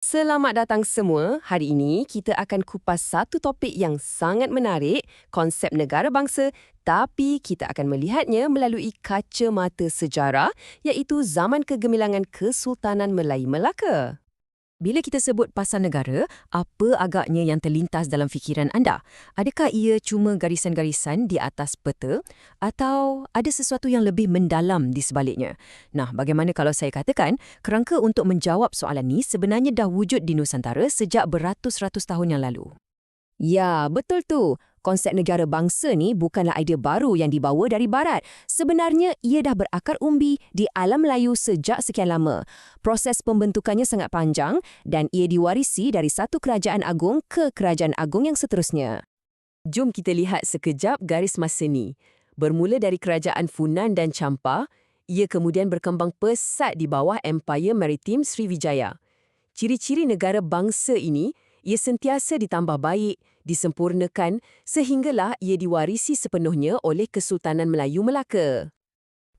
Selamat datang semua. Hari ini kita akan kupas satu topik yang sangat menarik, konsep negara bangsa, tapi kita akan melihatnya melalui kacamata sejarah, iaitu zaman kegemilangan Kesultanan Melayu Melaka. Bila kita sebut pasal negara, apa agaknya yang terlintas dalam fikiran anda? Adakah ia cuma garisan-garisan di atas peta atau ada sesuatu yang lebih mendalam di sebaliknya? Nah, bagaimana kalau saya katakan, kerangka untuk menjawab soalan ini sebenarnya dah wujud di Nusantara sejak beratus-ratus tahun yang lalu. Ya, betul tu. Konsep negara bangsa ni bukanlah idea baru yang dibawa dari barat. Sebenarnya ia dah berakar umbi di alam Melayu sejak sekian lama. Proses pembentukannya sangat panjang dan ia diwarisi dari satu kerajaan agung ke kerajaan agung yang seterusnya. Jom kita lihat sekejap garis masa ni. Bermula dari kerajaan Funan dan Champa, ia kemudian berkembang pesat di bawah Empire Maritim Sriwijaya. Ciri-ciri negara bangsa ini ia sentiasa ditambah baik, disempurnakan sehinggalah ia diwarisi sepenuhnya oleh Kesultanan Melayu Melaka.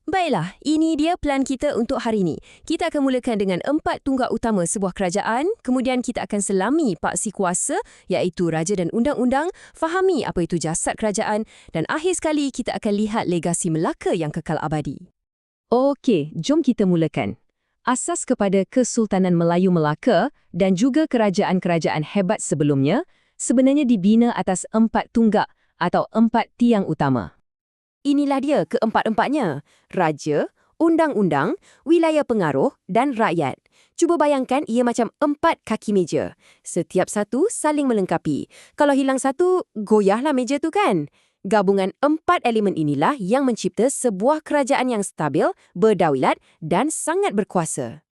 Baiklah, ini dia plan kita untuk hari ini. Kita akan mulakan dengan empat tunggak utama sebuah kerajaan, kemudian kita akan selami paksi kuasa iaitu raja dan undang-undang, fahami apa itu jasad kerajaan dan akhir sekali kita akan lihat legasi Melaka yang kekal abadi. Okey, jom kita mulakan asas kepada Kesultanan Melayu Melaka dan juga kerajaan-kerajaan hebat sebelumnya sebenarnya dibina atas empat tunggak atau empat tiang utama. Inilah dia keempat-empatnya, raja, undang-undang, wilayah pengaruh dan rakyat. Cuba bayangkan ia macam empat kaki meja. Setiap satu saling melengkapi. Kalau hilang satu, goyahlah meja tu kan? Gabungan empat elemen inilah yang mencipta sebuah kerajaan yang stabil, berdaulat dan sangat berkuasa.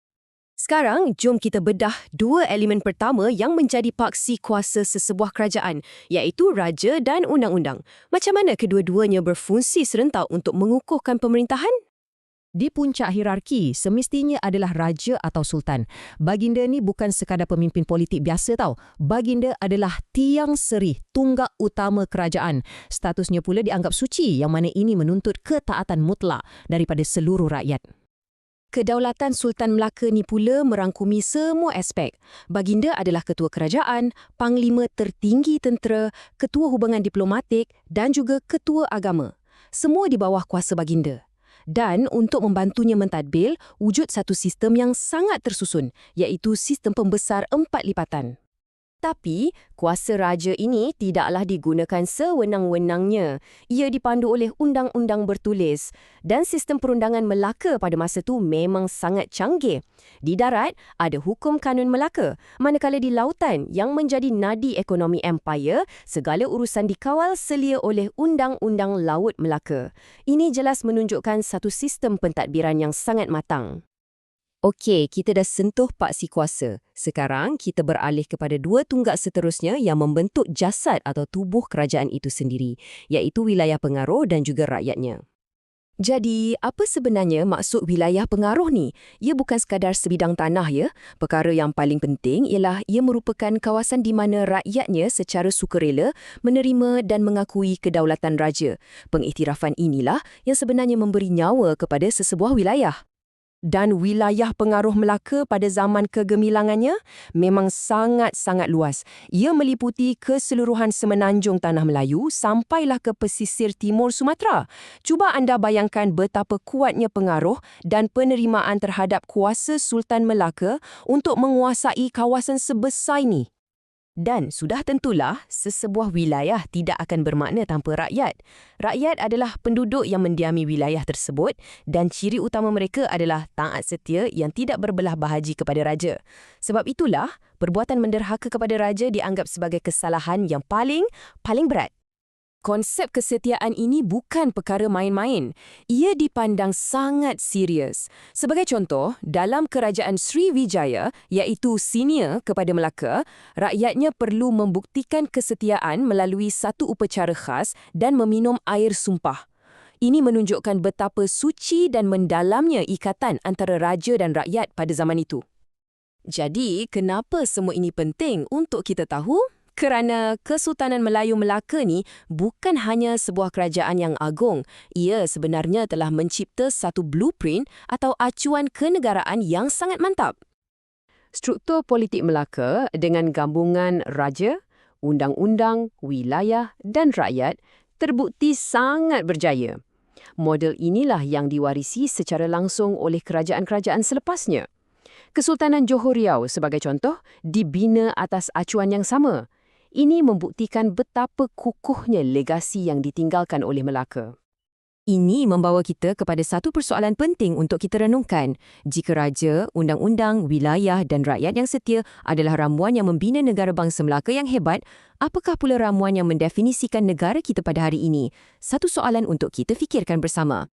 Sekarang, jom kita bedah dua elemen pertama yang menjadi paksi kuasa sesebuah kerajaan, iaitu raja dan undang-undang. Macam mana kedua-duanya berfungsi serentak untuk mengukuhkan pemerintahan? Di puncak hierarki, semestinya adalah raja atau sultan. Baginda ni bukan sekadar pemimpin politik biasa tau. Baginda adalah tiang seri, tunggak utama kerajaan. Statusnya pula dianggap suci yang mana ini menuntut ketaatan mutlak daripada seluruh rakyat. Kedaulatan Sultan Melaka ni pula merangkumi semua aspek. Baginda adalah ketua kerajaan, panglima tertinggi tentera, ketua hubungan diplomatik dan juga ketua agama. Semua di bawah kuasa baginda dan untuk membantunya mentadbil, wujud satu sistem yang sangat tersusun, iaitu sistem pembesar empat lipatan. Tapi, kuasa raja ini tidaklah digunakan sewenang-wenangnya. Ia dipandu oleh undang-undang bertulis dan sistem perundangan Melaka pada masa itu memang sangat canggih. Di darat, ada hukum kanun Melaka, manakala di lautan yang menjadi nadi ekonomi empire, segala urusan dikawal selia oleh undang-undang laut Melaka. Ini jelas menunjukkan satu sistem pentadbiran yang sangat matang. Okey, kita dah sentuh paksi kuasa. Sekarang kita beralih kepada dua tunggak seterusnya yang membentuk jasad atau tubuh kerajaan itu sendiri, iaitu wilayah pengaruh dan juga rakyatnya. Jadi, apa sebenarnya maksud wilayah pengaruh ni? Ia bukan sekadar sebidang tanah ya. Perkara yang paling penting ialah ia merupakan kawasan di mana rakyatnya secara sukarela menerima dan mengakui kedaulatan raja. Pengiktirafan inilah yang sebenarnya memberi nyawa kepada sesebuah wilayah dan wilayah pengaruh Melaka pada zaman kegemilangannya memang sangat-sangat luas. Ia meliputi keseluruhan semenanjung Tanah Melayu sampailah ke pesisir timur Sumatera. Cuba anda bayangkan betapa kuatnya pengaruh dan penerimaan terhadap kuasa Sultan Melaka untuk menguasai kawasan sebesar ini. Dan sudah tentulah, sesebuah wilayah tidak akan bermakna tanpa rakyat. Rakyat adalah penduduk yang mendiami wilayah tersebut dan ciri utama mereka adalah taat setia yang tidak berbelah bahaji kepada raja. Sebab itulah, perbuatan menderhaka kepada raja dianggap sebagai kesalahan yang paling, paling berat. Konsep kesetiaan ini bukan perkara main-main. Ia dipandang sangat serius. Sebagai contoh, dalam kerajaan Sriwijaya, iaitu senior kepada Melaka, rakyatnya perlu membuktikan kesetiaan melalui satu upacara khas dan meminum air sumpah. Ini menunjukkan betapa suci dan mendalamnya ikatan antara raja dan rakyat pada zaman itu. Jadi, kenapa semua ini penting untuk kita tahu? Kerana Kesultanan Melayu Melaka ni bukan hanya sebuah kerajaan yang agung, ia sebenarnya telah mencipta satu blueprint atau acuan kenegaraan yang sangat mantap. Struktur politik Melaka dengan gabungan raja, undang-undang, wilayah dan rakyat terbukti sangat berjaya. Model inilah yang diwarisi secara langsung oleh kerajaan-kerajaan selepasnya. Kesultanan Johor Riau sebagai contoh dibina atas acuan yang sama. Ini membuktikan betapa kukuhnya legasi yang ditinggalkan oleh Melaka. Ini membawa kita kepada satu persoalan penting untuk kita renungkan. Jika raja, undang-undang, wilayah dan rakyat yang setia adalah ramuan yang membina negara bangsa Melaka yang hebat, apakah pula ramuan yang mendefinisikan negara kita pada hari ini? Satu soalan untuk kita fikirkan bersama.